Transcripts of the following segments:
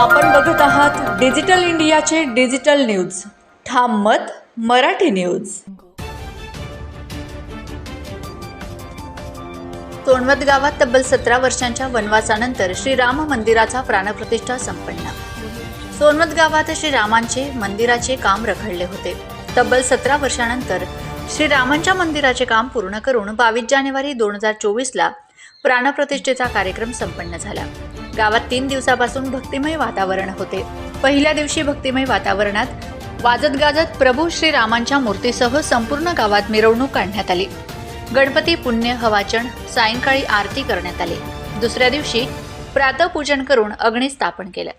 आपण बघत आहात डिजिटल इंडियाचे डिजिटल न्यूज. ठाम मत मराठी न्यूज. सोनवत गावात तब्बल सतरा वर्षांच्या वनवासानंतर श्रीराम मंदिराचा प्राणप्रतिष्ठा संपन्न. सोनवत गावात श्रीरामांचे मंदिराचे काम रखडले होते. तब्बल सतरा वर्षानंतर श्रीरामांच्या मंदिराचे काम पूर्ण करून बावीस जानेवारी दोन हजार चोवीसला प्राणप्रतिष्ठेचा कार्यक्रम संपन्न झाला. गावात तीन दिवसापासून भक्तिमय वातावरण होते. पहिल्या दिवशी भक्तिमय वातावरणात वाजत गाजत प्रभू श्रीरामांच्या मूर्तीसह संपूर्ण गावात मिरवणूक काढण्यात आली. गणपती पुण्य हवाचन सायंकाळी आरती करण्यात आली. दुसऱ्या दिवशी प्रातपूजन करून अग्नी स्थापन केलं.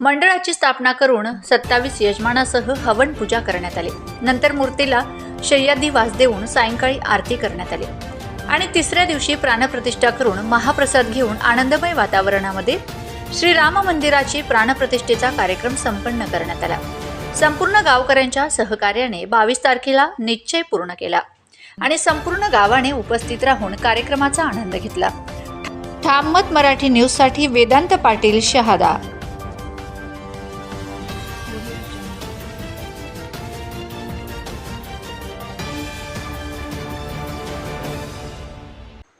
मंडळाची स्थापना करून सत्तावीस यजमानासह हवन पूजा करण्यात आली. नंतर मूर्तीला शय्यादी वास देऊन सायंकाळी आरती करण्यात आली. आणि तिसऱ्या दिवशी प्राणप्रतिष्ठा करून महाप्रसाद घेऊन आनंदमय वातावरणामध्ये श्रीराम मंदिराची प्राणप्रतिष्ठेचा कार्यक्रम संपन्न करण्यात आला. संपूर्ण गावकऱ्यांच्या सहकार्याने बावीस तारखेला निश्चय पूर्ण केला आणि संपूर्ण गावाने उपस्थित राहून कार्यक्रमाचा आनंद घेतला. ठाममत मराठी न्यूजसाठी वेदांत पाटील शहादा.